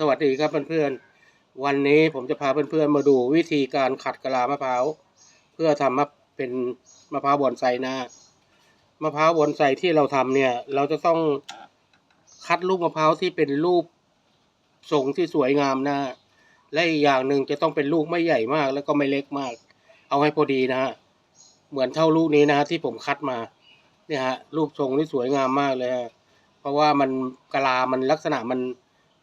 สวัสดีครับเพื่อนๆ วันนี้ผมจะพาเพื่อนๆมาดูวิธีการขัดกะลามะพร้าวเพื่อทำมาเป็นมะพร้าวบอนไซนะมะพร้าวบอนไซที่เราทำเนี่ย เราจะต้องคัดลูกมะพร้าวที่เป็นรูปทรงที่สวยงามนะและอีกอย่างหนึ่งจะต้องเป็นลูกไม่ใหญ่มาก แล้วก็ไม่เล็กมาก เอาให้พอดีนะฮะเหมือนเท่าลูกนี้นะที่ผมคัดมาเนี่ยฮะรูปทรงที่สวยงามมากเลยฮะเพราะว่ามันกะลามันลักษณะมัน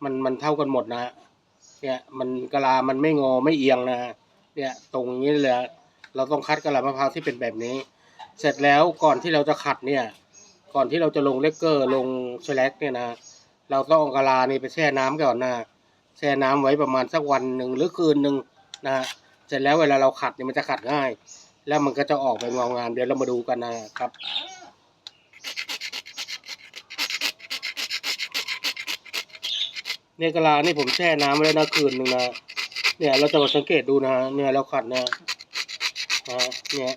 มันมันเท่ากันหมดนะฮะเนี่ยมันกะลามันไม่งอไม่เอียงนะฮะเนี่ยตรงนี้เลยเราต้องคัดกะลามะพร้าวที่เป็นแบบนี้ เสร็จแล้วก่อนที่เราจะขัดเนี่ย ก่อนที่เราจะลงเลกเกอร์ลงสแลกเนี่ยนะเราต้องเอากะลานี่ไปแช่น้ำก่อนนะแช่น้ำไว้ประมาณสักวันหนึ่งหรือคืนหนึ่งนะฮะเสร็จแล้วเวลาเราขัดเนี่ยมันจะขัดง่าย แล้วมันก็จะออกไปงางามเดี๋ยวเรามาดูกันนะครับ เนี่ยกะลานี่ผมแช่น้ำไว้แล้วนะคืนหนึ่งนะเนี่ยเราจะมาสังเกตดูนะเนี่ยเราขัดนะนะเนี่ย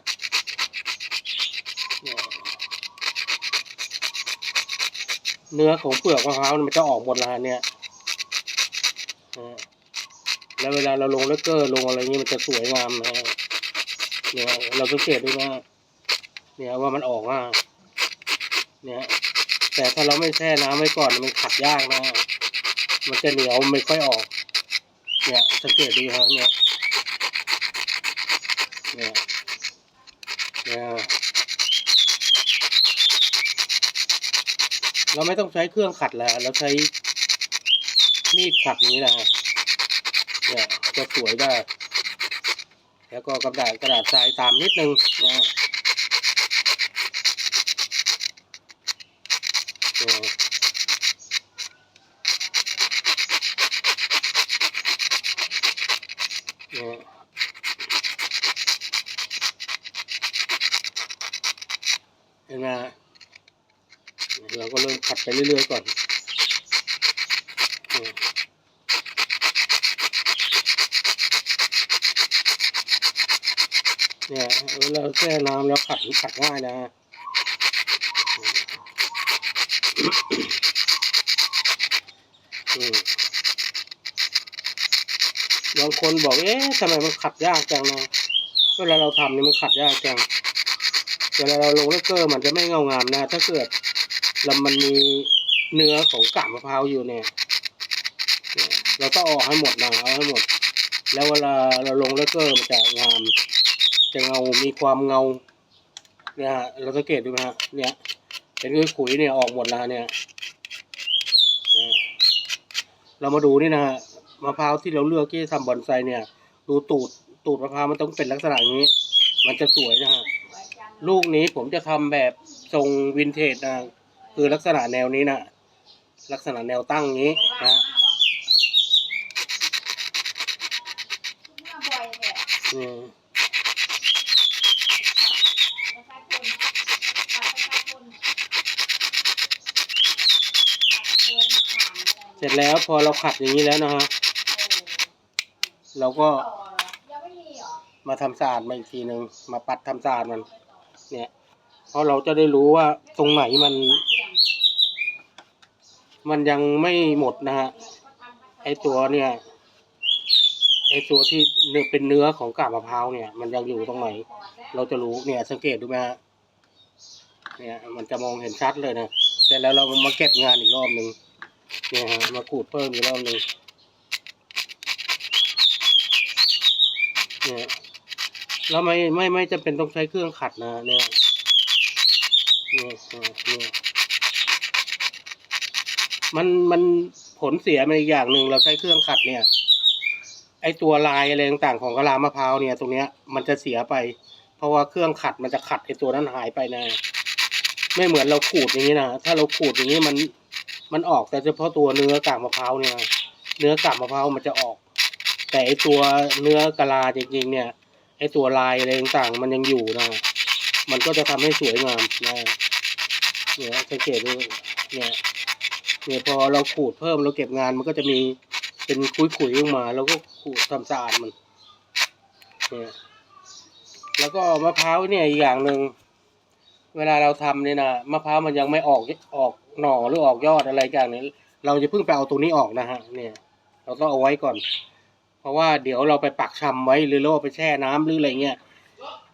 เนี่ยเนื้อของเปลือกมะพร้าวมันจะออกหมดแล้วฮะเนี่ยนะแล้วเวลาเราลงเลกเกอร์ลงอะไรเงี้ยมันจะสวยงามนะเนี่ยเราสังเกตดูนะเนี่ยว่ามันออกอะเนี่ยแต่ถ้าเราไม่แช่น้ำไว้ก่อนมันขัดยากนะ มันจะเหนียวไม่ค่อยออก เนี่ยสังเกตดูฮะเนี่ยเนี่ยเนี่ยเราไม่ต้องใช้เครื่องขัดแล้ว เราใช้มีดขัดนี้นะฮะเนี่ยจะสวยได้ แล้วก็กระดาษกระดาษทรายตามนิดนึงนะฮะ เนี่ยเนี่ยเห็นไหมฮะเราก็เริ่มขัดไปเรื่อยๆก่อนเนี่ยเราแช่น้ำแล้วขัดขัดง่ายนะฮะอืม บางคนบอก เอ๊ะทำไมมันขัดยากจังนะเวลาเราทำนี่มันขัดยากจัง เวลาเราลงเลเกอร์มันจะไม่เงางามนะ ถ้าเกิดเรามันมีเนื้อของกาบมะพร้าวอยู่เนี่ย เราต้องออกให้หมดนะเอาให้หมด แล้วเวลาเราลงเลเกอร์มันจะงาม จะเงา มีความเงาเนี่ยฮะ เราสังเกตดูนะฮะ เนี่ย เป็นขุยๆเนี่ยออกหมดแล้วเนี่ยเรามาดูนี่นะฮะ มะพร้าวที่เราเลือกที่จะทำบอนไซเนี่ย ดูตูดตูดมะพร้าวมันต้องเป็นลักษณะนี้ มันจะสวยนะฮะลูกนี้ผมจะทำแบบทรงวินเทจนะคือลักษณะแนวนี้นะลักษณะแนวตั้งนี้นะอืมเสร็จแล้วพอเราขัดอย่างนี้แล้วนะฮะ เราก็มาทำสะอาดมาอีกทีหนึ่งมาปัดทำสะอาดมัน เนี่ย เพราะเราจะได้รู้ว่าตรงไหนมัน มันยังไม่หมดนะฮะไอตัวเนี่ยไอตัวที่เนื้อเป็นเนื้อของกาบมะพร้าวเนี่ย มันยังอยู่ตรงไหน เราจะรู้เนี่ย สังเกตดูไหมฮะเนี่ยมันจะมองเห็นชัดเลยนะเสร็จแล้วเรามาเก็บงานอีกรอบหนึ่งเนี่ยฮะมาขูดเพิ่มอีกรอบหนึ่ง เนี่ยแล้วไม่ไม่ไม่จำเป็นต้องใช้เครื่องขัดนะเนี่ยเนี่ยเนี่ยเนี่ยมันมันผลเสียมันอีกอย่างหนึ่งเราใช้เครื่องขัดเนี่ย ไอตัวลายอะไรต่างๆของกะลามะพร้าวเนี่ย ตรงเนี้ยมันจะเสียไป เพราะว่าเครื่องขัดมันจะขัดไอตัวนั้นหายไปนะ ไม่เหมือนเราขูดอย่างนี้นะถ้าเราขูดอย่างนี้มันมันออกแต่เฉพาะตัวเนื้อกากมะพร้าวเนี่ย เนื้อกากมะพร้าวมันจะออก แต่ไอตัวเนื้อกะลาจริงๆเนี่ยไอตัวลายอะไรต่างๆมันยังอยู่นะมันก็จะทำให้สวยงามนะเนี่ยสังเกตดูเนี่ยเนี่ยพอเราขูดเพิ่มเราเก็บงานมันก็จะมีเป็นขุยๆออกมาแล้วก็ขูดทำสะอาดมันเนี่ยแล้วก็มะพร้าวเนี่ยอีกอย่างหนึ่งเวลาเราทำเนี่ยนะมะพร้าวมันยังไม่ออกออกหน่อหรือออกยอดอะไรอย่างนี้เราจะเพิ่งไปเอาตัวนี้ออกนะฮะเนี่ย เราต้องเอาไว้ก่อน ราะว่าเดี๋ยวเราไปปักชำไว้หรือเราไปแช่น้ำหรืออะไรเงี้ย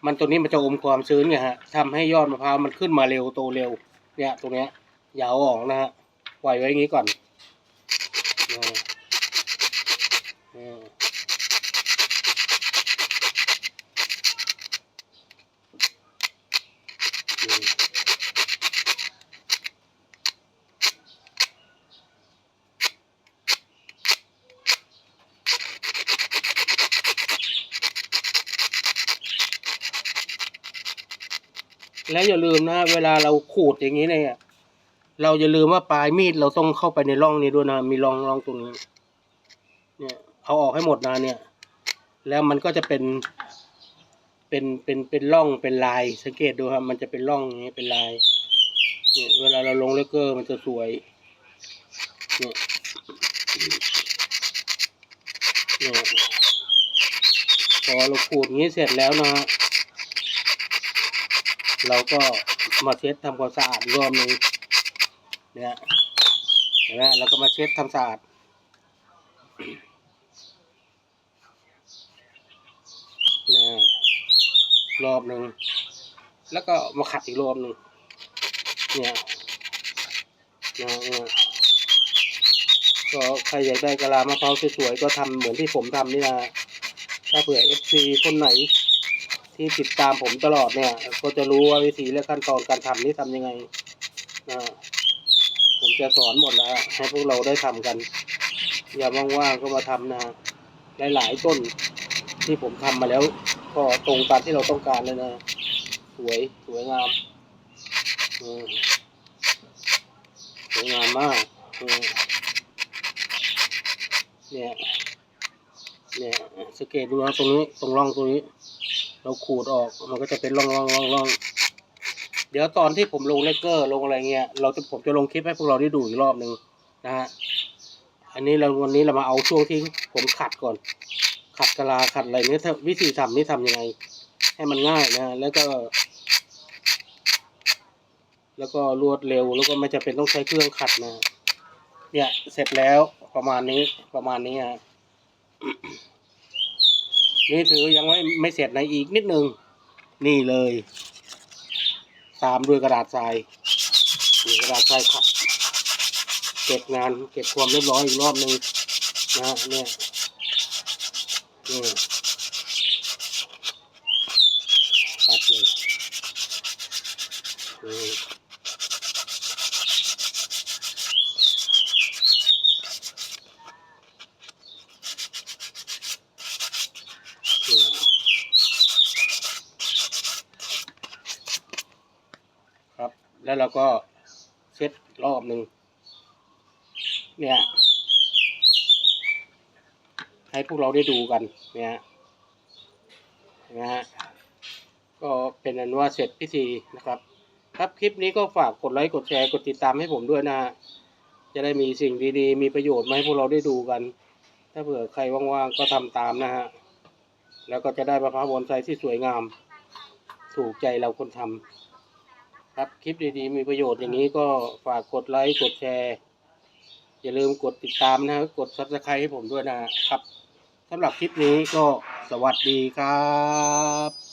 มันตัวนี้มันจะอมความชื้นไงฮะทำให้ยอดมะพร้าวมันขึ้นมาเร็วโตเร็ว เนี่ยตรงเนี้ยยาวอ่ออกนะฮะปล่อยไว้อย่างนี้ก่อนอ่าอ่าอืม และอย่าลืมนะเวลาเราขูดอย่างนี้เนี่ยเราอย่าลืมว่าปลายมีดเราต้องเข้าไปในร่องนี้ด้วยนะ มีร่องร่องตรงนี้ เนี่ยเอาออกให้หมดนะเนี่ย แล้วมันก็จะเป็นเป็นเป็นเป็นร่องเป็นลาย สังเกตดูครับมันจะเป็นร่องอย่างนี้เป็นลายเนี่ยเวลาเราลงเลเกอร์มันจะสวยเนี่ยเนี่ยพอเราขูดอย่างนี้เสร็จแล้วนะ เราก็มาเช็ดทำความสะอาดรอบหนึงเนี่ยเห็นไหมเราก็มาเช็ดทำสะอาดเนี่ยรอบหนึ่งแล้วก็มาขัดอีกรอบหนึ่งเนี่ยเนี่ยก็ใครอยากได้กะลามะพร้าวสวยๆก็ทำเหมือนที่ผมทำนี่นะถ้าเผื่อเอฟซีคนไหน ที่ติดตามผมตลอดเนี่ย ก็จะรู้ว่าวิธีและขั้นตอนการทำนี่ทำยังไงนะผมจะสอนหมดแล้วให้พวกเราได้ทำกัน อย่าว่างๆก็มาทำนะหลายๆต้นที่ผมทำมาแล้ว ก็ตรงตามที่เราต้องการเลยนะ สวยสวยงามสวยงามมากเนี่ยเนี่ยสงเกตดูนะตรงนี้ตรงร่องตรงนี้ เราขูดออกมันก็จะเป็นร่องร่องร่องร่องเดี๋ยวตอนที่ผมลงเลกเกอร์ลงอะไรเงี้ยเราจะผมจะลงคลิปให้พวกเราได้ดูอีกรอบหนึ่งนะฮะอันนี้เราวันนี้เรามาเอาช่วงที่ผมขัดก่อน ขัดกะลาขัดอะไรเนี้ยวิธีทำนี่ทำยังไง ให้มันง่ายนะ แล้วก็ แล้วก็รวดเร็วแล้วก็ไม่จะเป็นต้องใช้เครื่องขัดนะเนี่ยเสร็จแล้วประมาณนี้ประมาณนี้ฮะ นี่ถือยังไม่ไม่เสร็จในอีกนิดนึง นี่เลย ตามด้วยกระดาษทรายกระดาษทรายขัดเก็บงานเก็บความเรียบร้อยอีกรอบหนึ่งนะเนี่ยนี่ขัดเลยนี่นี่ครับ แล้วเราก็เช็ดรอบหนึ่งเนี่ย ให้พวกเราได้ดูกันเนี่ยนะฮะก็เป็นอันว่าเสร็จพิธีนะครับ ครับคลิปนี้ก็ฝากกดไลค์กดแชร์กดติดตามให้ผมด้วยนะฮะจะได้มีสิ่งดีๆ มีประโยชน์มาให้พวกเราได้ดูกัน ถ้าเผื่อใครว่างๆก็ทำตามนะฮะแล้วก็จะได้มะพร้าวบอนไซที่สวยงาม ถูกใจเราคนทำ ครับคลิปดีๆ มีประโยชน์อย่างนี้ก็ฝากกดไลค์กดแชร์ อย่าลืมกดติดตามนะครับกดซับสไครต์ให้ผมด้วยนะครับสำหรับคลิปนี้ก็สวัสดีครับ